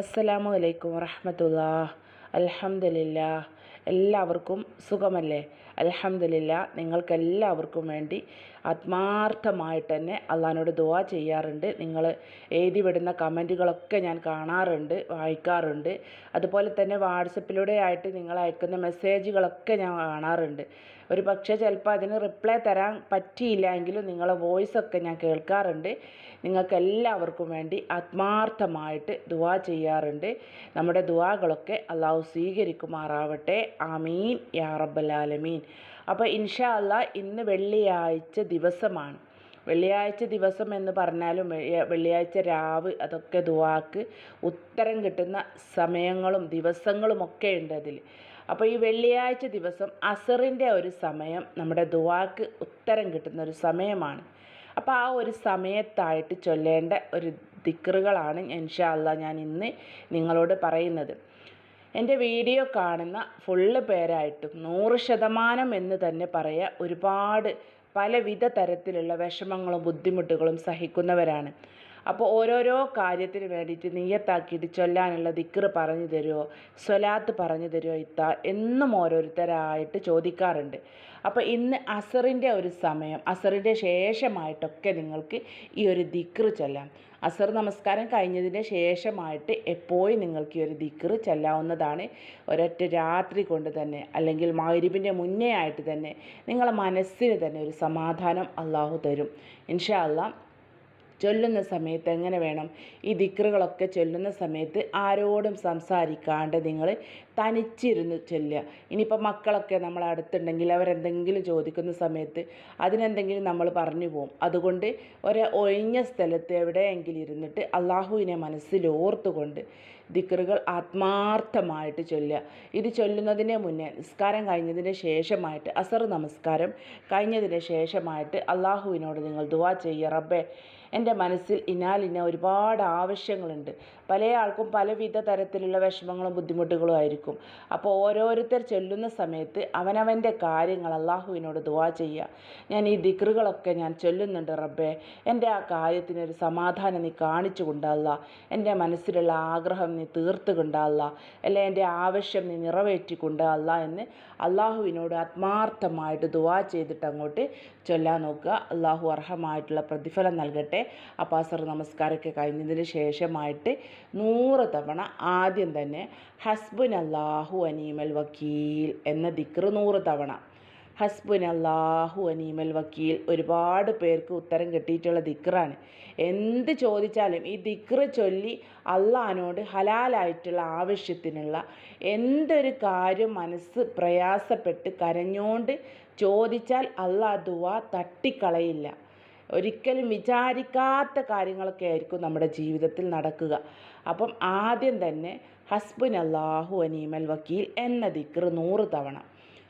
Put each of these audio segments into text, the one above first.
അസ്സലാമു അലൈക്കും വറഹമത്തുള്ള അലഹമില്ല എല്ലാവർക്കും സുഖമല്ലേ? അലഹമില്ല നിങ്ങൾക്കെല്ലാവർക്കും വേണ്ടി ആത്മാർത്ഥമായിട്ട് തന്നെ അള്ളഹാനോട് ദുആ ചെയ്യാറുണ്ട്. നിങ്ങൾ എഴുതി വിടുന്ന കമന്റുകളൊക്കെ ഞാൻ കാണാറുണ്ട് വായിക്കാറുണ്ട്. അതുപോലെ തന്നെ വാട്സപ്പിലൂടെ ആയിട്ട് നിങ്ങൾ അയക്കുന്ന മെസ്സേജുകളൊക്കെ ഞാൻ കാണാറുണ്ട്. ഒരു പക്ഷേ ചിലപ്പോൾ അതിന് റിപ്ലൈ തരാൻ പറ്റിയില്ല എങ്കിലും നിങ്ങളെ വോയിസൊക്കെ ഞാൻ കേൾക്കാറുണ്ട്. നിങ്ങൾക്ക് എല്ലാവർക്കും വേണ്ടി ആത്മാർത്ഥമായിട്ട് ദുവാ ചെയ്യാറുണ്ട്. നമ്മുടെ ദുവാകളൊക്കെ അള്ളാഹു സ്വീകരിക്കുമാറാവട്ടെ. ആമീൻ. യാ റബ്ബൽ ആലമീൻ. അപ്പോൾ ഇൻഷാ അല്ലാ ഇന്ന് വെള്ളിയാഴ്ച ദിവസമാണ്. വെള്ളിയാഴ്ച ദിവസം എന്ന് പറഞ്ഞാലും വെള്ളിയ- വെള്ളിയാഴ്ച രാവ് അതൊക്കെ ദുവാക്ക് ഉത്തരം കിട്ടുന്ന സമയങ്ങളും ദിവസങ്ങളും ഒക്കെ ഉണ്ട് അതിൽ. അപ്പോൾ ഈ വെള്ളിയാഴ്ച ദിവസം അസറിന്റെ ഒരു സമയം നമ്മുടെ ദുവാക്ക് ഉത്തരം കിട്ടുന്ന ഒരു സമയമാണ്. അപ്പോൾ ആ ഒരു സമയത്തായിട്ട് ചൊല്ലേണ്ട ഒരു ദിക്റുകളാണ് ഇൻഷാ അല്ലാ ഞാൻ ഇന്ന് നിങ്ങളോട് പറയുന്നത്. എന്റെ വീഡിയോ കാണുന്ന ഫുള്ള് പേരായിട്ടും നൂറ് ശതമാനം എന്ന് തന്നെ പറയാം ഒരുപാട് പലവിധ തരത്തിലുള്ള വിഷമങ്ങളും ബുദ്ധിമുട്ടുകളും സഹിക്കുന്നവരാണ്. അപ്പോൾ ഓരോരോ കാര്യത്തിന് വേണ്ടിയിട്ട് നീയത്താക്കിയിട്ട് ചൊല്ലാനുള്ള ദിക്റ് പറഞ്ഞു തരുമോ സ്വലാത്ത് പറഞ്ഞു തരുമോ ഇത്ത? എന്നും ഓരോരുത്തരായിട്ട് ചോദിക്കാറുണ്ട്. അപ്പോൾ ഇന്ന് അസറിന്റെ ഒരു സമയം അസറിന്റെ ശേഷമായിട്ടൊക്കെ നിങ്ങൾക്ക് ഈ ഒരു ദിക്റ് ചൊല്ലാം. അസർ നമസ്കാരം കഴിഞ്ഞതിന് ശേഷമായിട്ട് എപ്പോഴും നിങ്ങൾക്ക് ഈ ഒരു ദിക്റ് ചെല്ലാവുന്നതാണ്. ഒരൊറ്റ രാത്രി കൊണ്ട് തന്നെ അല്ലെങ്കിൽ മഗ്രിബിന്റെ മുന്നേ ആയിട്ട് തന്നെ നിങ്ങളെ മനസ്സിന് തന്നെ ഒരു സമാധാനം അള്ളാഹു തരും. ഇൻഷാ അള്ളാഹ് ചൊല്ലുന്ന സമയത്ത് എങ്ങനെ വേണം ഈ ദിക്റുകളൊക്കെ ചൊല്ലുന്ന സമയത്ത് ആരോടും സംസാരിക്കാണ്ട് നിങ്ങൾ തനിച്ചിരുന്ന് ചൊല്ലുക. ഇനിയിപ്പോൾ മക്കളൊക്കെ നമ്മളെ അടുത്തുണ്ടെങ്കിൽ അവരെന്തെങ്കിലും ചോദിക്കുന്ന സമയത്ത് അതിനെന്തെങ്കിലും നമ്മൾ പറഞ്ഞു പോകും അതുകൊണ്ട് ഒരു ഒഴിഞ്ഞ സ്ഥലത്ത് എവിടെയെങ്കിലും ഇരുന്നിട്ട് അള്ളാഹുവിനെ മനസ്സിൽ ഓർത്തുകൊണ്ട് ദിക്റുകൾ ആത്മാർത്ഥമായിട്ട് ചൊല്ലുക. ഇത് ചൊല്ലുന്നതിന് മുന്നേ നിസ്കാരം കഴിഞ്ഞതിന് ശേഷമായിട്ട് അസർ നമസ്കാരം കഴിഞ്ഞതിന് ശേഷമായിട്ട് അള്ളാഹുവിനോട് നിങ്ങൾ ദുവാ ചെയ്യുക. റബ്ബേ എന്റെ മനസ്സിൽ ഇനാലിന ഒരുപാട് ആവശ്യങ്ങളുണ്ട്. പല ആൾക്കും പലവിധ തരത്തിലുള്ള വിഷമങ്ങളും ബുദ്ധിമുട്ടുകളും ആയിരിക്കും. അപ്പോൾ ഓരോരുത്തർ ചൊല്ലുന്ന സമയത്ത് അവനവന്റെ കാര്യങ്ങൾ അള്ളാഹുവിനോട് ദുവാ ചെയ്യുക. ഞാൻ ഈ ദിക്റുകളൊക്കെ ഞാൻ ചൊല്ലുന്നുണ്ട് റബ്ബേ. എന്റെ ആ കാര്യത്തിനൊരു സമാധാനം നീ കാണിച്ചു കൊണ്ടല്ല എന്റെ മനസ്സിലുള്ള ആഗ്രഹം നീ തീർത്തു കൊണ്ടല്ല അല്ലെ. എന്റെ ആവശ്യം നീ നിറവേറ്റി കൊണ്ടല്ല എന്ന് അള്ളാഹുവിനോട് ആത്മാർത്ഥമായിട്ട് ദുവാ ചെയ്തിട്ട് അങ്ങോട്ട് ചൊല്ലാൻ നോക്കുക. അള്ളാഹു അർഹമായിട്ടുള്ള പ്രതിഫലം നൽകട്ടെ. അപ്പാസർ നമസ്കാരമൊക്കെ കഴിഞ്ഞതിന് ശേഷമായിട്ട് നൂറ് തവണ ആദ്യം തന്നെ ഹസ്ബുൻ അള്ളാഹു അനീമൽ വക്കീൽ എന്ന ദിക്റ് നൂറ് തവണ. ഹസ്ബുൻ അള്ളാഹു അനീമൽ വക്കീൽ ഒരുപാട് പേർക്ക് ഉത്തരം കിട്ടിയിട്ടുള്ള ദിക്റാണ്. എന്ത് ചോദിച്ചാലും ഈ ദിക്റ് ചൊല്ലി അള്ളഹാനോട് ഹലാലായിട്ടുള്ള ആവശ്യത്തിനുള്ള എന്തൊരു കാര്യം മനസ്സ് പ്രയാസപ്പെട്ട് കരഞ്ഞോണ്ട് ചോദിച്ചാൽ അള്ളാഹ് ദുവ തട്ടിക്കളയില്ല. ഒരിക്കലും വിചാരിക്കാത്ത കാര്യങ്ങളൊക്കെ ആയിരിക്കും നമ്മുടെ ജീവിതത്തിൽ നടക്കുക. അപ്പം ആദ്യം തന്നെ ഹസ്ബുൻ അള്ളാഹു അനീമൽ വക്കീൽ എന്ന ദിക്ർ നൂറ് തവണ.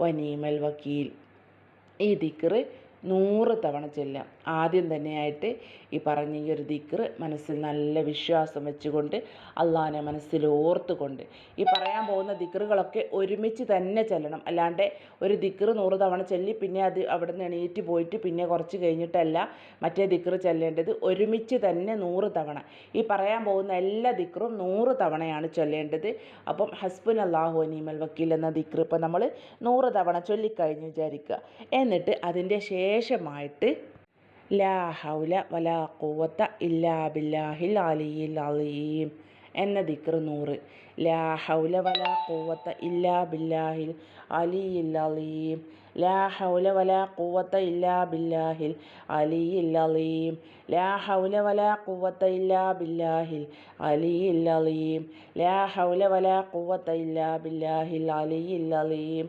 വനീമൽ വക്കീൽ. ഈ ദിക്റ് നൂറ് തവണ ചൊല്ലാം. ആദ്യം തന്നെയായിട്ട് ഈ പറഞ്ഞ ഈ ഒരു ദിക്ർ മനസ്സിൽ നല്ല വിശ്വാസം വെച്ചുകൊണ്ട് അള്ളാഹിനെ മനസ്സിൽ ഓർത്തുകൊണ്ട്. ഈ പറയാൻ പോകുന്ന ദിക്റുകളൊക്കെ ഒരുമിച്ച് തന്നെ ചെല്ലണം. അല്ലാണ്ട് ഒരു ദിക്ർ നൂറ് തവണ ചൊല്ലി പിന്നെ അത് അവിടെ നിന്ന് എണീറ്റ് പോയിട്ട് പിന്നെ കുറച്ച് കഴിഞ്ഞിട്ടല്ല മറ്റേ ദിക്ർ ചെല്ലേണ്ടത്. ഒരുമിച്ച് തന്നെ നൂറ് തവണ. ഈ പറയാൻ പോകുന്ന എല്ലാ ദിക്റും നൂറ് തവണയാണ് ചൊല്ലേണ്ടത്. അപ്പം ഹസ്ബുൻ അള്ളാഹു അനീമൽ വക്കീൽ എന്ന ദിക്ർ ഇപ്പം നമ്മൾ നൂറ് തവണ ചൊല്ലിക്കഴിഞ്ഞ് വിചാരിക്കുക. എന്നിട്ട് അതിന്റെ ശേഷമായിട്ട് ലാ ഹൗല വലാ ഖുവത്ത ഇല്ലാ ബില്ലാഹിൽ അലിയിൽ അലീം എന്ന ദിക്റ് നൂറ്. ലാ ഹൗല വലാ ഖുവത്ത ഇല്ലാ ബില്ലാഹിൽ അലിയിൽ അലീം. ലാ ഹൗല വലാ ഖുവത ഇല്ലാ ബില്ലാഹിൽ അലിയിൽ അലീം. ലാ ഹൗല വലാ ഖുവത ഇല്ലാ ബില്ലാഹിൽ അലിയിൽ അലീം. ലാ ഹൗല വലാ ഖുവത ഇല്ലാ ബില്ലാഹിൽ അലിയിൽ അലീം.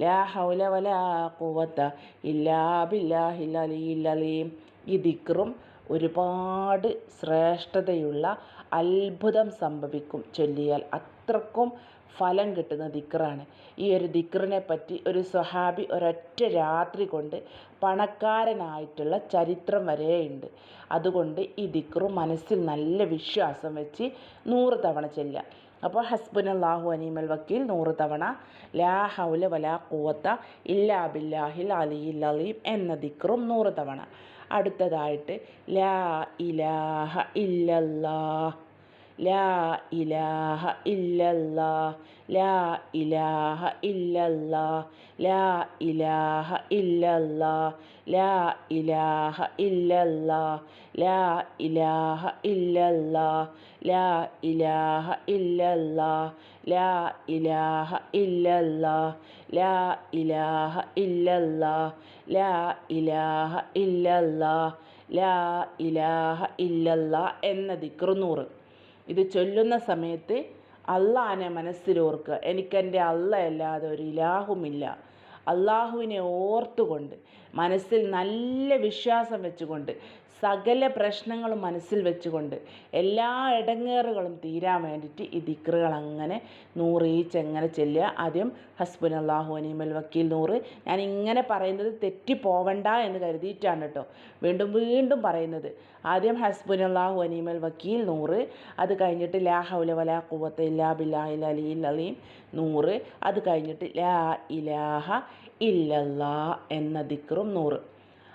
ലാ ഹൗല വലാ ഇല്ലാ അലീം ഈ ദിക്റും ഒരുപാട് ശ്രേഷ്ഠതയുള്ള അത്ഭുതം സംഭവിക്കും ചൊല്ലിയാൽ. അത്രക്കും ഫലം കിട്ടുന്ന ദിക്റാണ്. ഈ ഒരു ദിക്റിനെ പറ്റി ഒരു സ്വഹാബി ഒരൊറ്റ രാത്രി കൊണ്ട് പണക്കാരനായിട്ടുള്ള ചരിത്രം വരെയുണ്ട്. അതുകൊണ്ട് ഈ ദിക്റു മനസ്സിൽ നല്ല വിശ്വാസം വെച്ച് നൂറ് തവണ ചെല്ലുക. അപ്പോൾ ഹസ്ബുനല്ലാഹു അനീമൽ വക്കീൽ നൂറ് തവണ ലാ ഹൗല വലാ കൂവത്ത ഇല്ലാ ബില്ലാഹിൽ അലിയിൽ അലീം എന്ന ദിക്റും നൂറ് തവണ. അടുത്തതായിട്ട് ലാ ഇലാഹ ഇല്ലല്ലാഹ്. ലാ ഇലാഹ ഇല്ലല്ലാഹ് ലാ ഇലാഹ ഇല്ലല്ലാഹ് ലാ ഇലാഹ ഇല്ലല്ലാഹ് ലാ ഇലാഹ ഇല്ലല്ലാഹ് ലാ ഇലാഹ ഇല്ലല്ലാഹ് ലാ ഇലാഹ ഇല്ലല്ലാഹ് ലാ ഇലാഹ ഇല്ലല്ലാഹ് ലാ ഇലാഹ ഇല്ലല്ലാഹ് ലാ ഇലാഹ ഇല്ലല്ലാഹ് ലാ ഇലാഹ ഇല്ലല്ലാഹ് എന്ന ദിക്റ് നൂറ് ഇത് ചൊല്ലുന്ന സമയത്ത് അള്ളാനെ മനസ്സിലോർക്കുക. എനിക്കെന്റെ അള്ള അല്ലാതെ ഒരു ഇലാഹുമില്ല. അള്ളാഹുവിനെ ഓർത്തുകൊണ്ട് മനസ്സിൽ നല്ല വിശ്വാസം വെച്ചുകൊണ്ട് സകല പ്രശ്നങ്ങളും മനസ്സിൽ വെച്ചുകൊണ്ട് എല്ലാ ഇടങ്ങേറുകളും തീരാൻ വേണ്ടിയിട്ട് ഈ ദിക്റുകൾ അങ്ങനെ നൂറീച്ച് എങ്ങനെ ചെല്ലുക. ആദ്യം ഹസ്ബുൻ അള്ളാഹു അനീമൽ വക്കീൽ നൂറ്. ഞാൻ ഇങ്ങനെ പറയുന്നത് തെറ്റിപ്പോവണ്ട എന്ന് കരുതിയിട്ടാണ് കേട്ടോ. വീണ്ടും വീണ്ടും പറയുന്നത്. ആദ്യം ഹസ്ബുൻ അള്ളാഹു അനീമൽ വക്കീൽ നൂറ്. അത് കഴിഞ്ഞിട്ട് ലാ ഹൗല വലാ ഖുവത്ത ഇല്ലാ ബില്ലാഹിൽ അലിയിൽ അലീം നൂറ്. അത് കഴിഞ്ഞിട്ട് ലാ ഇലാഹ ഇല്ലല്ലാ എന്ന ദിക്റും നൂറ്.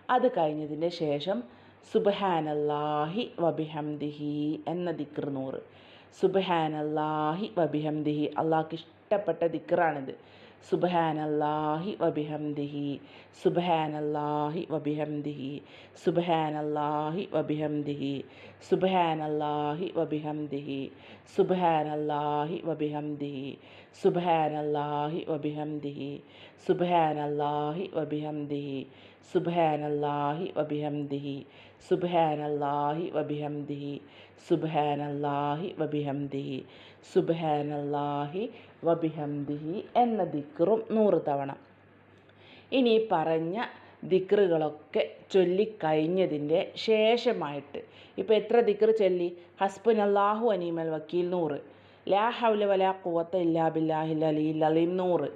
അത് കഴിഞ്ഞതിന്റെ ശേഷം സുബഹാനല്ലാഹി വബിഹംദിഹി എന്ന ദിക്ർ നൂറ് സുബഹാനല്ലാഹി വബിഹംദിഹി അള്ളാഹ്ക്ക് ഇഷ്ടപ്പെട്ട ദിക്റാണിത്. സുബഹാനല്ലാഹി വബിഹംദിഹി സുബഹാനല്ലാഹി വബിഹംദിഹി സുബഹാനല്ലാഹി വബിഹംദിഹി സുബഹാനല്ലാഹി വബിഹംദിഹി സുബഹാനല്ലാഹി വബിഹംദിഹി സുബഹാനല്ലാഹി വബിഹംദിഹി സുബഹാനല്ലാഹി വബിഹംദിഹി സുബഹാനല്ലാഹി വബിഹംദിഹി സുബഹാനല്ലാഹി വബിഹംദിഹി സുബഹാനല്ലാഹി വബിഹംദിഹി സുബഹാനല്ലാഹി വബിഹംദിഹി എന്ന ദിക്റും നൂറ് തവണ. ഇനി പറഞ്ഞ ദിക്റുകളൊക്കെ ചൊല്ലിക്കഴിഞ്ഞതിന്റെ ശേഷമായിട്ട്. ഇപ്പോൾ എത്ര ദിക്ർ ചൊല്ലി? ഹസ്ബുൻ അള്ളാഹു അനീമൽ വക്കീൽ നൂറ്. ലാ ഹൗല വലാ കൂവത്ത ഇല്ലാ ബില്ലാഹി അലി അലീം നൂറ്.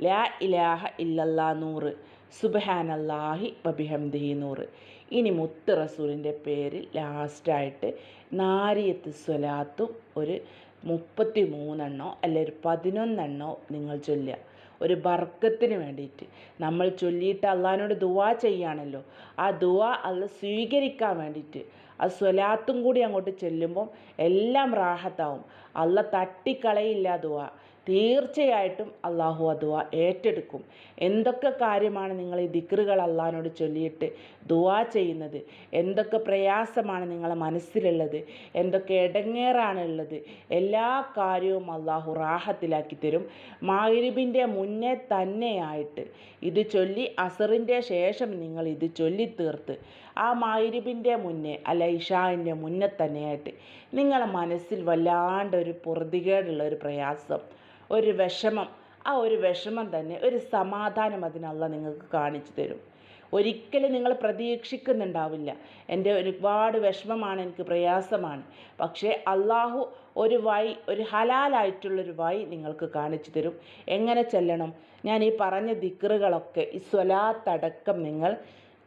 ലാ ഇലാഹ ഇല്ലല്ലാ നൂറ്. സുബഹാനല്ലാഹി വബിഹംദിഹി നൂറ്. ഇനി മുത്ത് റസൂലിന്റെ പേരിൽ ലാസ്റ്റായിട്ട് നാരിയത്ത് സ്വലാത്തും ഒരു മുപ്പത്തി മൂന്നെണ്ണോ അല്ലെ ഒരു പതിനൊന്നെണ്ണോ നിങ്ങൾ ചൊല്ലുക. ഒരു ബർക്കത്തിന് വേണ്ടിയിട്ട്. നമ്മൾ ചൊല്ലിയിട്ട് അള്ളഹാനോട് ദുവാ ചെയ്യാണല്ലോ ആ ദുവാ അള്ള സ്വീകരിക്കാൻ വേണ്ടിയിട്ട്. ആ സ്വലാത്തും കൂടി അങ്ങോട്ട് ചെല്ലുമ്പം എല്ലാം റാഹത്താവും. അള്ള തട്ടിക്കളയില്ല ദുവാ. തീർച്ചയായിട്ടും അള്ളാഹു അതുവ ഏറ്റെടുക്കും. എന്തൊക്കെ കാര്യമാണ് നിങ്ങൾ ഈ ദിക്റുകൾ അള്ളഹാനോട് ചൊല്ലിയിട്ട് ദുവാ ചെയ്യുന്നത്? എന്തൊക്കെ പ്രയാസമാണ് നിങ്ങളെ മനസ്സിലുള്ളത്? എന്തൊക്കെ ഇടങ്ങേറാണ് ഉള്ളത്? എല്ലാ കാര്യവും അള്ളാഹു റാഹത്തിലാക്കി തരും. മാഹിരിബിന്റെ മുന്നേ തന്നെയായിട്ട് ഇത് ചൊല്ലി അസറിന്റെ ശേഷം നിങ്ങൾ ഇത് ചൊല്ലി തീർത്ത് ആ മാഹിരിബിന്റെ മുന്നേ അല്ല ഇഷാവിന്റെ മുന്നേ തന്നെയായിട്ട് നിങ്ങളെ മനസ്സിൽ വല്ലാണ്ട് ഒരു പൊറുതികേടുള്ള ഒരു പ്രയാസം ഒരു വിഷമം. ആ ഒരു വിഷമം തന്നെ ഒരു സമാധാനം അതിനല്ല നിങ്ങൾക്ക് കാണിച്ചു തരും. ഒരിക്കലും നിങ്ങൾ പ്രതീക്ഷിക്കുന്നുണ്ടാവില്ല. എന്റെ ഒരുപാട് വിഷമമാണ് എനിക്ക് പ്രയാസമാണ്. പക്ഷേ അള്ളാഹു ഒരു വഴി ഒരു ഹലാലായിട്ടുള്ളൊരു വഴി നിങ്ങൾക്ക് കാണിച്ചു തരും. എങ്ങനെ ചെല്ലണം? ഞാൻ ഈ പറഞ്ഞ ദിക്കറുകളൊക്കെ ഈ സ്വലാത്തടക്കം നിങ്ങൾ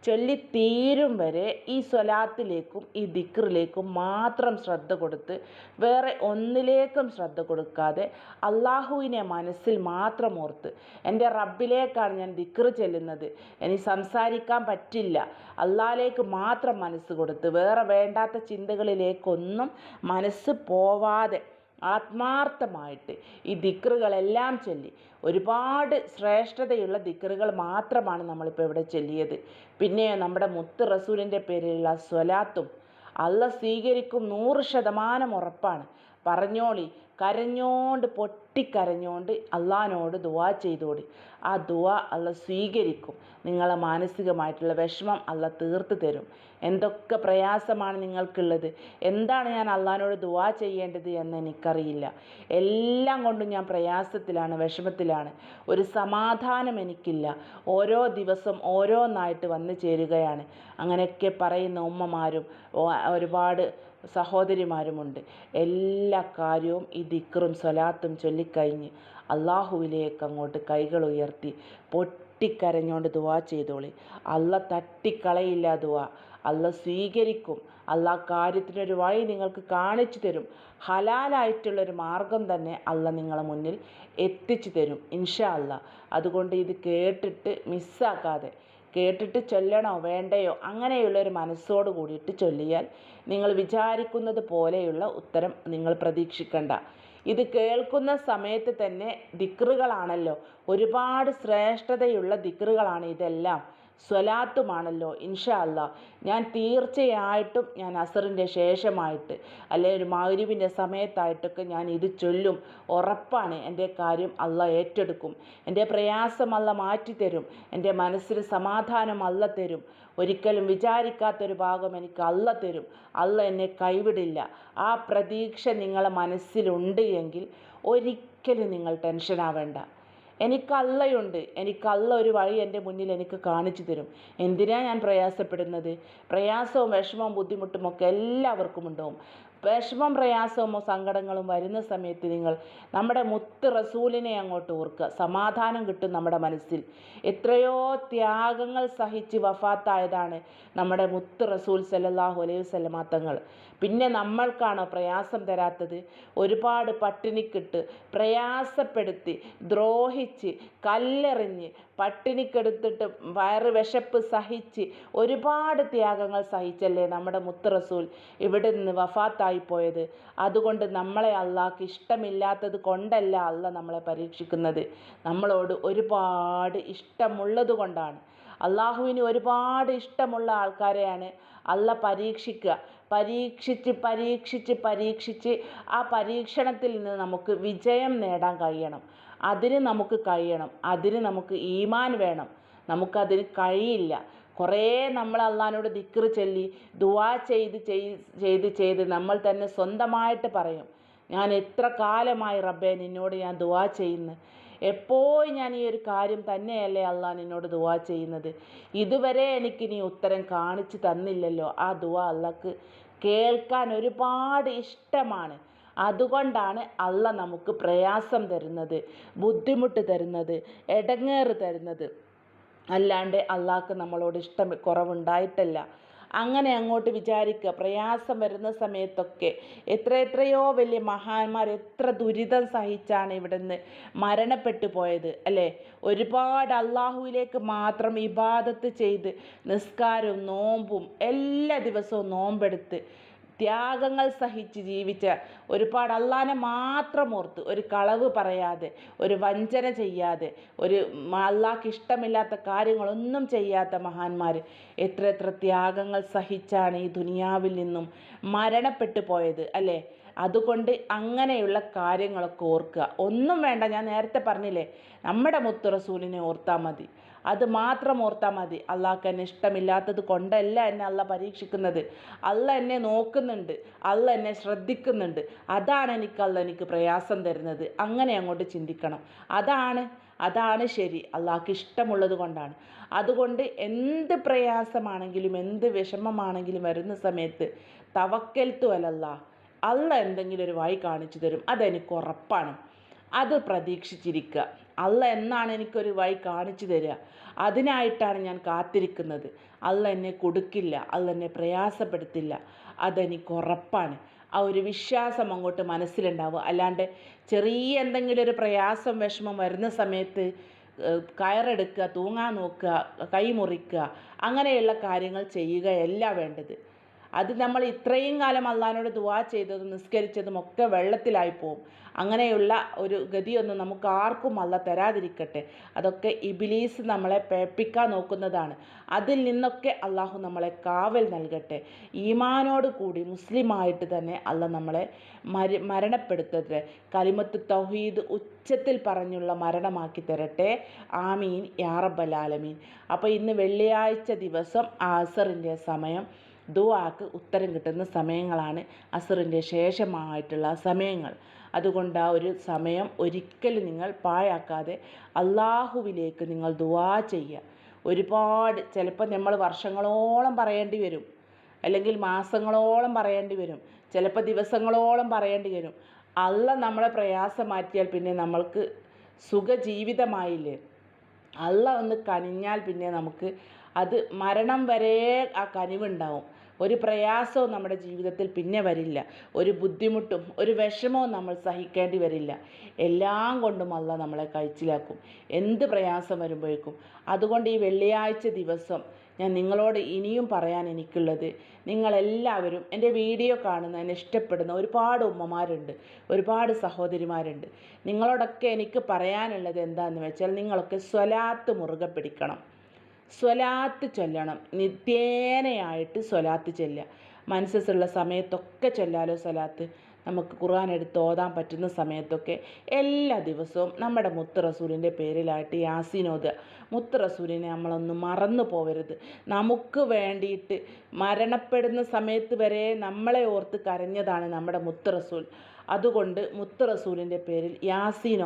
ചൊല്ലി തീരും വരെ ഈ സ്വലാത്തിലേക്കും ഈ ദിക്റിലേക്കും മാത്രം ശ്രദ്ധ കൊടുത്ത് വേറെ ഒന്നിലേക്കും ശ്രദ്ധ കൊടുക്കാതെ അള്ളാഹുവിനെ മനസ്സിൽ മാത്രം ഓർത്ത് എന്റെ റബ്ബിലേക്കാണ് ഞാൻ ദിക്റ് ചെല്ലുന്നത്. എനിക്ക് സംസാരിക്കാൻ പറ്റില്ല. അള്ളാഹിലേക്ക് മാത്രം മനസ്സ് കൊടുത്ത് വേറെ വേണ്ടാത്ത ചിന്തകളിലേക്കൊന്നും മനസ്സ് പോവാതെ ആത്മാർത്ഥമായിട്ട് ഈ ദിക്റുകളെല്ലാം ചൊല്ലി. ഒരുപാട് ശ്രേഷ്ഠതയുള്ള ദിക്റുകൾ മാത്രമാണ് നമ്മളിപ്പോൾ ഇവിടെ ചൊല്ലിയത്. പിന്നെ നമ്മുടെ മുത്ത് റസൂലിന്റെ പേരിലുള്ള സ്വലാത്തും അല്ല സ്വീകരിക്കും നൂറ് ശതമാനം ഉറപ്പാണ്. പറഞ്ഞോളി കരഞ്ഞോണ്ട് പൊട്ടിക്കരഞ്ഞോണ്ട് അള്ളഹാനോട് ദുവാ ചെയ്തോടി. ആ ദുവാ അള്ള സ്വീകരിക്കും. നിങ്ങളെ മാനസികമായിട്ടുള്ള വിഷമം അള്ള തീർത്ത് തരും. എന്തൊക്കെ പ്രയാസമാണ് നിങ്ങൾക്കുള്ളത്? എന്താണ് ഞാൻ അള്ളഹാനോട് ദുവാ ചെയ്യേണ്ടത് എന്ന് എനിക്കറിയില്ല. എല്ലാം കൊണ്ടും ഞാൻ പ്രയാസത്തിലാണ് വിഷമത്തിലാണ്. ഒരു സമാധാനം എനിക്കില്ല. ഓരോ ദിവസം ഓരോന്നായിട്ട് വന്നു ചേരുകയാണ്. അങ്ങനെയൊക്കെ പറയുന്ന ഉമ്മമാരും ഒരുപാട് സഹോദരിമാരുമുണ്ട്. എല്ലാ കാര്യവും ഈ ദിക്റും സ്വലാത്തും ചൊല്ലിക്കഴിഞ്ഞ് അള്ളാഹുവിലേക്ക് അങ്ങോട്ട് കൈകൾ ഉയർത്തി പൊട്ടിക്കരഞ്ഞുകൊണ്ട് ദുവാ ചെയ്തോളി. അല്ല തട്ടിക്കളയില്ല ദുവാ. അല്ല സ്വീകരിക്കും. അല്ല കാര്യത്തിനൊരു വഴി നിങ്ങൾക്ക് കാണിച്ചു തരും. ഹലാലായിട്ടുള്ളൊരു മാർഗം തന്നെ അല്ല നിങ്ങളെ മുന്നിൽ എത്തിച്ചു തരും ഇൻഷാ അല്ല അതുകൊണ്ട് ഇത് കേട്ടിട്ട് മിസ്സാക്കാതെ കേട്ടിട്ട് ചൊല്ലണോ വേണ്ടയോ അങ്ങനെയുള്ള ഒരു മനസ്സോട് കൂടിയിട്ട് ചൊല്ലിയാൽ നിങ്ങൾ വിചാരിക്കുന്നത് പോലെയുള്ള ഉത്തരം നിങ്ങൾ പ്രതീക്ഷിക്കണ്ട. ഇത് കേൾക്കുന്ന സമയത്ത് തന്നെ ദിക്റുകളാണല്ലോ. ഒരുപാട് ശ്രേഷ്ഠതയുള്ള ദിക്റുകളാണ് ഇതെല്ലാം. സ്വലാത്തുമാണല്ലോ ഇൻഷാ അല്ല. ഞാൻ തീർച്ചയായിട്ടും ഞാൻ അസറിന്റെ ശേഷമായിട്ട് അല്ലെ ഒരു മൗരുവിന്റെ സമയത്തായിട്ടൊക്കെ ഞാൻ ഇത് ചൊല്ലും. ഉറപ്പാണ് എന്റെ കാര്യം അല്ല ഏറ്റെടുക്കും. എന്റെ പ്രയാസം അല്ല മാറ്റിത്തരും. എന്റെ മനസ്സിന് സമാധാനം അല്ല തരും. ഒരിക്കലും വിചാരിക്കാത്തൊരു ഭാഗം എനിക്ക് അല്ല തരും. അല്ല എന്നെ കൈവിടില്ല. ആ പ്രതീക്ഷ നിങ്ങളെ മനസ്സിലുണ്ട് എങ്കിൽ ഒരിക്കലും നിങ്ങൾ ടെൻഷൻ ആവേണ്ട എനിക്ക് അള്ളയുണ്ട് എനിക്ക് ഒരു വഴി എന്റെ മുന്നിൽ എനിക്ക് കാണിച്ചു തരും. എന്തിനാണ് ഞാൻ പ്രയാസപ്പെടുന്നത്? പ്രയാസവും വിഷമവും ബുദ്ധിമുട്ടും ഒക്കെ എല്ലാവർക്കും ഉണ്ടാവും. വിഷമം പ്രയാസമോ സങ്കടങ്ങളും വരുന്ന സമയത്ത് നിങ്ങൾ നമ്മുടെ മുത്ത് റസൂലിനെ അങ്ങോട്ട് ഓർക്കുക. സമാധാനം കിട്ടും നമ്മുടെ മനസ്സിൽ. എത്രയോ ത്യാഗങ്ങൾ സഹിച്ച് വഫാത്തായതാണ് നമ്മുടെ മുത്ത് റസൂൽ സല്ലല്ലാഹു അലൈഹി വസല്ലമ തങ്ങൾ. പിന്നെ നമ്മൾക്കാണോ പ്രയാസം തരാത്തത്? ഒരുപാട് പട്ടിണിക്കിട്ട് പ്രയാസപ്പെടുത്തി ദ്രോഹിച്ച് കല്ലെറിഞ്ഞ് പട്ടിണിക്കെടുത്തിട്ട് വയറ് വിശപ്പ് സഹിച്ച് ഒരുപാട് ത്യാഗങ്ങൾ സഹിച്ചല്ലേ നമ്മുടെ മുത്തറസൂൽ? ഇവിടെ നിന്ന് വഫാത്തായി പോയത്. അതുകൊണ്ട് നമ്മളെ അള്ളാഹ്ക്ക് ഇഷ്ടമില്ലാത്തത് കൊണ്ടല്ല അല്ല നമ്മളെ പരീക്ഷിക്കുന്നത്. നമ്മളോട് ഒരുപാട് ഇഷ്ടമുള്ളത് കൊണ്ടാണ്. അള്ളാഹുവിന് ഒരുപാട് ഇഷ്ടമുള്ള ആൾക്കാരെയാണ് അല്ല പരീക്ഷിക്കുക. പരീക്ഷിച്ച് പരീക്ഷിച്ച് പരീക്ഷിച്ച് ആ പരീക്ഷണത്തിൽ നിന്ന് നമുക്ക് വിജയം നേടാൻ കഴിയണം. അതിന് നമുക്ക് കഴിയണം. അതിന് നമുക്ക് ഈമാൻ വേണം. നമുക്കതിന് കഴിയില്ല. കുറേ നമ്മൾ അള്ളഹാനോട് ദിക്റ് ചൊല്ലി ദുവാ ചെയ്ത് ചെയ്ത് ചെയ്ത് നമ്മൾ തന്നെ സ്വന്തമായിട്ട് പറയും. ഞാൻ എത്ര കാലമായി റബ്ബേ നിന്നോട് ഞാൻ ദുവാ ചെയ്യുന്നു? എപ്പോഴും ഞാൻ ഈ ഒരു കാര്യം തന്നെയല്ലേ അള്ളാഹ് നിന്നോട് ദുവാ ചെയ്യുന്നത്? ഇതുവരെ എനിക്ക് നീ ഉത്തരം കാണിച്ചു തന്നില്ലല്ലോ. ആ ദുവാ അള്ളക്ക് കേൾക്കാൻ ഒരുപാട് ഇഷ്ടമാണ്. അതുകൊണ്ടാണ് അല്ല നമുക്ക് പ്രയാസം തരുന്നത് ബുദ്ധിമുട്ട് തരുന്നത് ഇടങ്ങേറ് തരുന്നത്. അല്ലാണ്ട് അള്ളാഹ്ക്ക് നമ്മളോട് ഇഷ്ടം കുറവുണ്ടായിട്ടല്ല. അങ്ങനെ അങ്ങോട്ട് വിചാരിക്കുക പ്രയാസം വരുന്ന സമയത്തൊക്കെ എത്ര എത്രയോ വലിയ മഹാന്മാർ എത്ര ദുരിതം സഹിച്ചാണ് ഇവിടുന്ന് മരണപ്പെട്ടു പോയത് അല്ലേ? ഒരുപാട് അള്ളാഹുവിലേക്ക് മാത്രം ഇബാദത്ത് ചെയ്ത് നിസ്കാരവും നോമ്പും എല്ലാ ദിവസവും നോമ്പെടുത്ത് ത്യാഗങ്ങൾ സഹിച്ച് ജീവിച്ച് ഒരുപാട് അള്ളാനെ മാത്രം ഓർത്ത് ഒരു കളവ് പറയാതെ ഒരു വഞ്ചന ചെയ്യാതെ ഒരു അള്ളാഹ്ക്ക് ഇഷ്ടമില്ലാത്ത കാര്യങ്ങളൊന്നും ചെയ്യാത്ത മഹാന്മാർ എത്ര എത്ര ത്യാഗങ്ങൾ സഹിച്ചാണ് ഈ ദുനിയാവിൽ നിന്നും മരണപ്പെട്ടു പോയത് അല്ലേ? അതുകൊണ്ട് അങ്ങനെയുള്ള കാര്യങ്ങളൊക്കെ ഓർക്കുക. ഒന്നും വേണ്ട ഞാൻ നേരത്തെ പറഞ്ഞില്ലേ നമ്മുടെ മുത്ത് റസൂലിനെ ഓർത്താൽ മതി. അത് മാത്രം ഓർത്താൽ മതി. അള്ളാഹ്ക്ക് എന്നെ ഇഷ്ടമില്ലാത്തത് കൊണ്ടല്ല എന്നെ അല്ല പരീക്ഷിക്കുന്നത്. അല്ല എന്നെ നോക്കുന്നുണ്ട്. അല്ല എന്നെ ശ്രദ്ധിക്കുന്നുണ്ട്. അതാണ് എനിക്ക് അല്ല എനിക്ക് പ്രയാസം തരുന്നത്. അങ്ങനെ അങ്ങോട്ട് ചിന്തിക്കണം. അതാണ് അതാണ് ശരി. അള്ളാഹ്ക്ക് ഇഷ്ടമുള്ളത് കൊണ്ടാണ്. അതുകൊണ്ട് എന്ത് പ്രയാസമാണെങ്കിലും എന്ത് വിഷമമാണെങ്കിലും വരുന്ന സമയത്ത് തവക്കൽത്തു അലല്ല. അല്ല എന്തെങ്കിലും ഒരു വഴി കാണിച്ചു തരും. അതെനിക്ക് ഉറപ്പാണ്. അത് പ്രതീക്ഷിച്ചിരിക്കുക. അല്ല എന്നാണ് എനിക്കൊരു വഴി കാണിച്ചു തരിക. അതിനായിട്ടാണ് ഞാൻ കാത്തിരിക്കുന്നത്. അല്ല എന്നെ കൊടുക്കില്ല. അല്ല എന്നെ പ്രയാസപ്പെടുത്തില്ല. അതെനിക്ക് ഉറപ്പാണ്. ആ ഒരു വിശ്വാസം അങ്ങോട്ട് മനസ്സിലുണ്ടാവുക അല്ലാണ്ട് ചെറിയ എന്തെങ്കിലും ഒരു പ്രയാസം വിഷമം വരുന്ന സമയത്ത് കയറെടുക്കുക തൂങ്ങാൻ നോക്കുക കൈ മുറിക്കുക അങ്ങനെയുള്ള കാര്യങ്ങൾ ചെയ്യുകയല്ല വേണ്ടത്. അത് നമ്മൾ ഇത്രയും കാലം അള്ളഹാനോട് ദുവാ ചെയ്തതും നിസ്കരിച്ചതും ഒക്കെ വെള്ളത്തിലായി പോവും. അങ്ങനെയുള്ള ഒരു ഗതിയൊന്നും നമുക്ക് ആർക്കും അല്ല തരാതിരിക്കട്ടെ. അതൊക്കെ ഇബിലീസ് നമ്മളെ പേപ്പിക്കാൻ നോക്കുന്നതാണ്. അതിൽ നിന്നൊക്കെ അള്ളാഹു നമ്മളെ കാവൽ നൽകട്ടെ. ഈമാനോട് കൂടി മുസ്ലിമായിട്ട് തന്നെ അല്ല നമ്മളെ മര മരണപ്പെടുത്തട്ടെ കലിമത്ത് തൗഹീദ് ഉച്ചത്തിൽ പറഞ്ഞുള്ള മരണമാക്കി തരട്ടെ. ആമീൻ. യാ റബ്ബൽ ആലമീൻ. അപ്പോൾ ഇന്ന് വെള്ളിയാഴ്ച ദിവസം ആസറിന്റെ സമയം. ദുവാക്ക് ഉത്തരം കിട്ടുന്ന സമയങ്ങളാണ് അസറിന്റെ ശേഷമായിട്ടുള്ള സമയങ്ങൾ. അതുകൊണ്ട് ആ ഒരു സമയം ഒരിക്കലും നിങ്ങൾ പാഴാക്കാതെ അള്ളാഹുവിലേക്ക് നിങ്ങൾ ദുവാ ചെയ്യുക. ഒരുപാട് ചിലപ്പോൾ നമ്മൾ വർഷങ്ങളോളം പറയേണ്ടി വരും. അല്ലെങ്കിൽ മാസങ്ങളോളം പറയേണ്ടി വരും. ചിലപ്പോൾ ദിവസങ്ങളോളം പറയേണ്ടി വരും. അല്ല നമ്മളെ പ്രയാസം മാറ്റിയാൽ പിന്നെ നമ്മൾക്ക് സുഖജീവിതമായില്ലേ? അല്ല ഒന്ന് കനിഞ്ഞാൽ പിന്നെ നമുക്ക് അത് മരണം വരെ ആ കനിവുണ്ടാവും. ഒരു പ്രയാസവും നമ്മുടെ ജീവിതത്തിൽ പിന്നെ വരില്ല. ഒരു ബുദ്ധിമുട്ടും ഒരു വിഷമവും നമ്മൾ സഹിക്കേണ്ടി വരില്ല. എല്ലാം കൊണ്ടും അല്ല നമ്മളെ കഴിച്ചിലാക്കും. എന്ത് പ്രയാസം വരുമ്പോഴേക്കും? അതുകൊണ്ട് ഈ വെള്ളിയാഴ്ച ദിവസം ഞാൻ നിങ്ങളോട് ഇനിയും പറയാൻ എനിക്കുള്ളത് നിങ്ങളെല്ലാവരും എന്റെ വീഡിയോ കാണുന്ന എന്നെ ഇഷ്ടപ്പെടുന്ന ഒരുപാട് ഉമ്മമാരുണ്ട് ഒരുപാട് സഹോദരിമാരുണ്ട്. നിങ്ങളോടൊക്കെ എനിക്ക് പറയാനുള്ളത് എന്താണെന്ന് വെച്ചാൽ നിങ്ങളൊക്കെ സ്വലാത്ത് മുറുകെ പിടിക്കണം. സ്വലാത്ത് ചൊല്ലണം. നിത്യേനയായിട്ട് സ്വലാത്ത് ചൊല്ലുക. മനസ്സുള്ള സമയത്തൊക്കെ ചൊല്ലാലോ സ്വലാത്ത്? നമുക്ക് ഖുർആൻ എടുത്ത് ഓതാൻ പറ്റുന്ന സമയത്തൊക്കെ എല്ലാ ദിവസവും നമ്മുടെ മുത്ത് റസൂലിന്റെ പേരിലായിട്ട് ഓതുക. മുത്ത് റസൂലിനെ നമ്മളൊന്ന് മറന്നു പോവരുത്. നമുക്ക് വേണ്ടിയിട്ട് മരണപ്പെടുന്ന സമയത്ത് വരെ നമ്മളെ ഓർത്ത് കരഞ്ഞതാണ് നമ്മുടെ മുത്ത് റസൂൽ അതുകൊണ്ട് മുത്ത് റസൂലിന്റെ പേരിൽ യാസീൻ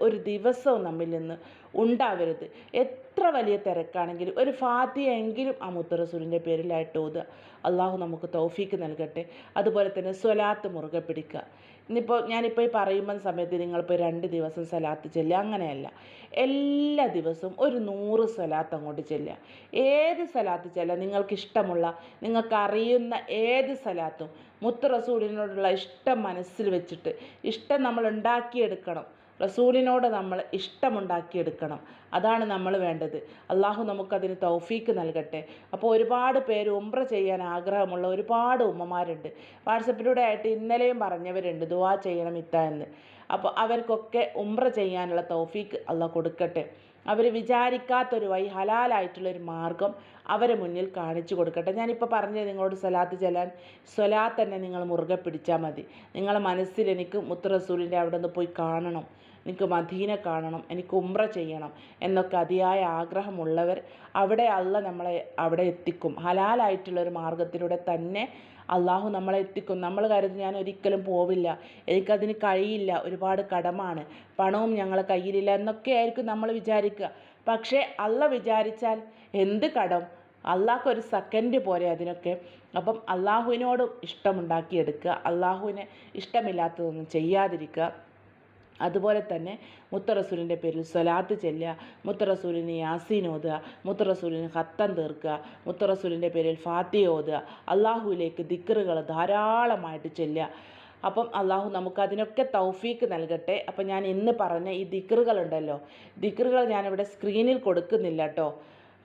ഒരു ദിവസവും നമ്മിൽ നിന്ന് ഉണ്ടാവരുത്. എത്ര വലിയ തിരക്കാണെങ്കിലും ഒരു ഫാത്തിയെങ്കിലും ആ മുത്ത് റസൂലിന്റെ പേരിലായിട്ട് ഓതുക. അള്ളാഹു നമുക്ക് തൗഫീക്ക് നൽകട്ടെ. അതുപോലെ തന്നെ സ്വലാത്ത് മുറുകെ പിടിക്കുക. ഇന്നിപ്പോൾ ഞാനിപ്പോൾ ഈ പറയുമ്പോൾ സമയത്ത് നിങ്ങളിപ്പോൾ രണ്ട് ദിവസം സലാത്ത് ചെല്ലുക അങ്ങനെയല്ല. എല്ലാ ദിവസവും ഒരു നൂറ് സലാത്ത് അങ്ങോട്ട് ചെല്ലുക. ഏത് സലാത്ത് ചെല്ലുക? നിങ്ങൾക്കിഷ്ടമുള്ള നിങ്ങൾക്കറിയുന്ന ഏത് സലാത്തും. മുത്ത് റസൂലിനോടുള്ള ഇഷ്ടം മനസ്സിൽ വെച്ചിട്ട് ഇഷ്ടം നമ്മൾ ഉണ്ടാക്കിയെടുക്കണം. റസൂലിനോട് നമ്മൾ ഇഷ്ടമുണ്ടാക്കിയെടുക്കണം. അതാണ് നമ്മൾ വേണ്ടത്. അള്ളാഹു നമുക്കതിന് തൗഫീക്ക് നൽകട്ടെ. അപ്പോൾ ഒരുപാട് പേര് ഉംറ ചെയ്യാൻ ആഗ്രഹമുള്ള ഒരുപാട് ഉമ്മമാരുണ്ട്. വാട്സപ്പിലൂടെ ആയിട്ട് ഇന്നലെയും പറഞ്ഞവരുണ്ട് ദുവാ ചെയ്യണം ഇത്ത എന്ന്. അപ്പോൾ അവർക്കൊക്കെ ഉംറ ചെയ്യാനുള്ള തൗഫീക്ക് അള്ളാഹ് കൊടുക്കട്ടെ. അവർ വിചാരിക്കാത്തൊരു വഴി ഹലാലായിട്ടുള്ളൊരു മാർഗം അവരെ മുന്നിൽ കാണിച്ചു കൊടുക്കട്ടെ. ഞാനിപ്പോൾ പറഞ്ഞത് നിങ്ങളോട് സ്വലാത്ത് ചെല്ലാൻ സ്വലാത്ത് തന്നെ നിങ്ങൾ മുറുകെ പിടിച്ചാൽ മതി. നിങ്ങളെ മനസ്സിൽ എനിക്ക് മുത്ത് റസൂലിന്റെ അവിടെ നിന്ന് പോയി കാണണം. എനിക്ക് മദീന കാണണം. എനിക്ക് ഉമ്ര ചെയ്യണം. എന്നൊക്കെ അതിയായ ആഗ്രഹമുള്ളവർ അവിടെ അല്ല നമ്മളെ അവിടെ എത്തിക്കും. ഹലാലായിട്ടുള്ളൊരു മാർഗത്തിലൂടെ തന്നെ അള്ളാഹു നമ്മളെ എത്തിക്കും. നമ്മൾ കരുതും ഞാൻ ഒരിക്കലും പോവില്ല. എനിക്കതിന് കഴിയില്ല. ഒരുപാട് കടമാണ്. പണവും ഞങ്ങളെ കയ്യിലില്ല എന്നൊക്കെ ആയിരിക്കും നമ്മൾ വിചാരിക്കുക. പക്ഷേ അള്ള വിചാരിച്ചാൽ എന്ത് കടം? അള്ളാഹ്ക്ക് ഒരു സെക്കൻഡ് പോരെ അതിനൊക്കെ. അപ്പം അള്ളാഹുവിനോടും ഇഷ്ടമുണ്ടാക്കിയെടുക്കുക. അള്ളാഹുവിനെ ഇഷ്ടമില്ലാത്തതൊന്നും ചെയ്യാതിരിക്കുക. അതുപോലെ തന്നെ മുത്തറസൂലിന്റെ പേരിൽ സ്വലാത്ത് ചെല്ലുക മുത്തറസൂലിന് യാസീൻ ഓതുക മുത്തറസൂലിന് ഹത്തം തീർക്കുക മുത്തറസൂലിന്റെ പേരിൽ ഫാത്തി ഓതുക അള്ളാഹുവിലേക്ക് ദിക്കറുകൾ ധാരാളമായിട്ട് ചെല്ലുക. അപ്പം അള്ളാഹു നമുക്ക് അതിനൊക്കെ തൗഫീക്ക് നൽകട്ടെ. അപ്പം ഞാൻ ഇന്ന് പറഞ്ഞ ഈ ദിക്കറുകളുണ്ടല്ലോ ദിക്കറുകൾ ഞാനിവിടെ സ്ക്രീനിൽ കൊടുക്കുന്നില്ല കേട്ടോ.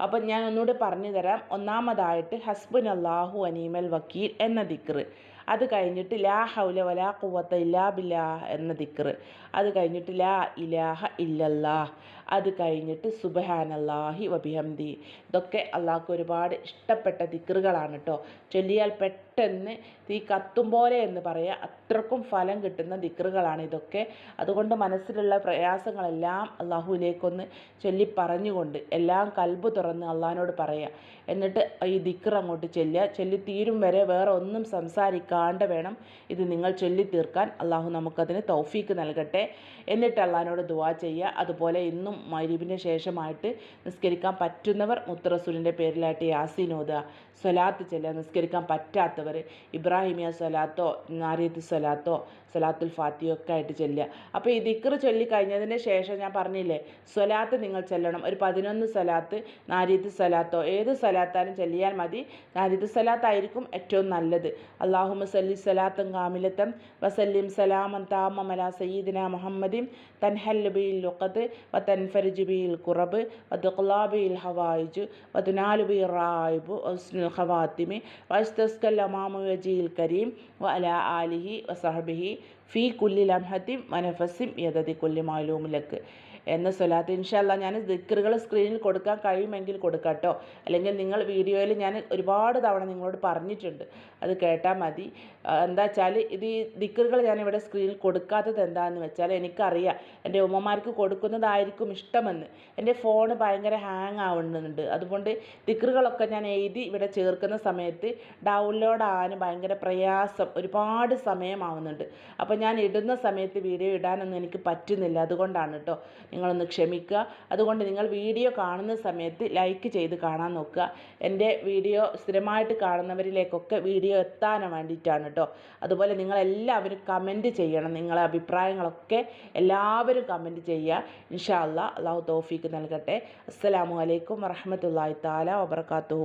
അപ്പം ഞാൻ ഒന്നുകൂടി പറഞ്ഞു തരാം ഒന്നാമതായിട്ട് ഹസ്ബൻ അള്ളാഹു അനീമൽ വക്കീൽ എന്ന ദിക്റ്. അത് കഴിഞ്ഞിട്ട് ലാ ഹൗല വലാ കുവത്ത ഇല്ലാ ബില്ലാ എന്ന ദിക്ർ അത് കഴിഞ്ഞിട്ട് ലാ ഇലാഹ ഇല്ലല്ലാഹ് അത് കഴിഞ്ഞിട്ട് സുബഹാനല്ലാഹി വബിഹംദി. ഇതൊക്കെ അള്ളാഹ്ക്ക് ഒരുപാട് ഇഷ്ടപ്പെട്ട ദിക്റുകളാണ് കേട്ടോ ചൊല്ലിയാൽ പെട്ടെന്ന് തീ കത്തും പോലെ എന്ന് പറയുക അത്രക്കും ഫലം കിട്ടുന്ന ദിക്റുകളാണ് ഇതൊക്കെ. അതുകൊണ്ട് മനസ്സിലുള്ള പ്രയാസങ്ങളെല്ലാം അള്ളാഹുവിലേക്കൊന്ന് ചൊല്ലി പറഞ്ഞുകൊണ്ട് എല്ലാം കൽബ് തുറന്ന് അള്ളാഹിനോട് പറയുക എന്നിട്ട് ഈ ദിക്ർ അങ്ങോട്ട് ചെല്ലുക. ചൊല്ലി തീരും വരെ വേറെ ഒന്നും സംസാരിക്കാണ്ട് വേണം ഇത് നിങ്ങൾ ചൊല്ലി തീർക്കാൻ അള്ളാഹു നമുക്കതിന് തൗഫീക്ക് നൽകട്ടെ. എന്നിട്ട് അള്ളാഹിനോട് ദുവാ ചെയ്യുക. അതുപോലെ ഇന്നും മൈരീബിന് ശേഷമായിട്ട് നിസ്കരിക്കാൻ പറ്റുന്നവർ മുത്തറസൂലിന്റെ പേരിലായിട്ട് ഓതുക സ്വലാത്ത് ചെല്ലുക നിസ്കരിക്കാൻ പറ്റാത്തവർ ഇബ്രാഹിമിയ സ്വലാത്തോ നാരിയത്ത് സ്വലാത്തോ സ്വലാത്തുൽ ഫാത്തിയൊക്കെ ആയിട്ട് ചൊല്ലുക. അപ്പോൾ ഈ ദിക്ർ ചൊല്ലിക്കഴിഞ്ഞതിന് ശേഷം ഞാൻ പറഞ്ഞില്ലേ സ്വലാത്ത് നിങ്ങൾ ചെല്ലണം. ഒരു പതിനൊന്ന് സ്വലാത്ത് നാരീത്ത് സ്വലാത്തോ ഏത് സ്വലാത്താലും ചൊല്ലിയാൽ മതി. നാരീത്ത് സ്വലാത്തായിരിക്കും ഏറ്റവും നല്ലത്. അള്ളാഹുമ സല്ലി സ്വലാത്തം കാമിലത്തം വസല്ലിം സലാമൻ താമമല സയ്യിദിന മുഹമ്മദിൻ തൻഹല്ലുബിയിൽ ലുഖത്ത് വ തൻഫരിജ് ബിൽ കുറബ് വ തുഖ്ലാ ഹവായിജു വ തുനാലു ബിൽ റായിബ് വസ്നുൽ ഖവാത്തിമി വസ്തസ്കൽ അമാമു വജീൽ കരീം വ അല ആലിഹി വസഹബിഹി ഫീ കുല്ലി ലംഹത്തിം വനഫസിം യദതി കുല്ലി മാലൂമിലക്ക്. എന്ന സ്വലാത്ത്. ഇൻഷല്ല ഞാൻ ദിക്കറുകൾ സ്ക്രീനിൽ കൊടുക്കാൻ കഴിയുമെങ്കിൽ കൊടുക്കാം കേട്ടോ അല്ലെങ്കിൽ നിങ്ങൾ വീഡിയോയിൽ ഞാൻ ഒരുപാട് തവണ നിങ്ങളോട് പറഞ്ഞിട്ടുണ്ട്. അത് കേട്ടാൽ മതി. എന്താ വെച്ചാൽ ഇത് ഈ ദിക്കറുകൾ ഞാനിവിടെ സ്ക്രീനിൽ കൊടുക്കാത്തത് എന്താണെന്ന് വെച്ചാൽ എനിക്കറിയാം. എന്റെ ഉമ്മമാർക്ക് കൊടുക്കുന്നതായിരിക്കും ഇഷ്ടമെന്ന്. എന്റെ ഫോൺ ഭയങ്കര ഹാങ് ആവുന്നുണ്ട്. അതുകൊണ്ട് ദിക്കറുകളൊക്കെ ഞാൻ എഴുതി ഇവിടെ ചേർക്കുന്ന സമയത്ത് ഡൗൺലോഡ് ആവാൻ ഭയങ്കര പ്രയാസം. ഒരുപാട് സമയമാവുന്നുണ്ട്. അപ്പോൾ ഞാൻ ഇടുന്ന സമയത്ത് വീഡിയോ ഇടാനൊന്നും എനിക്ക് പറ്റുന്നില്ല. അതുകൊണ്ടാണ് കേട്ടോ നിങ്ങളൊന്ന് ക്ഷമിക്കുക. അതുകൊണ്ട് നിങ്ങൾ വീഡിയോ കാണുന്ന സമയത്ത് ലൈക്ക് ചെയ്ത് കാണാൻ നോക്കുക. എന്റെ വീഡിയോ സ്ഥിരമായിട്ട് കാണുന്നവരിലേക്കൊക്കെ വീഡിയോ എത്താനും വേണ്ടിയിട്ടാണ് കേട്ടോ അതുപോലെ നിങ്ങളെല്ലാവരും കമന്റ് ചെയ്യണം. നിങ്ങളെ അഭിപ്രായങ്ങളൊക്കെ എല്ലാവരും കമന്റ് ചെയ്യുക. ഇൻഷാ അല്ലാ അള്ളാഹു തോഫീക്ക് നൽകട്ടെ. അസ്സലാമു അലൈക്കും താല വബർക്കാത്തു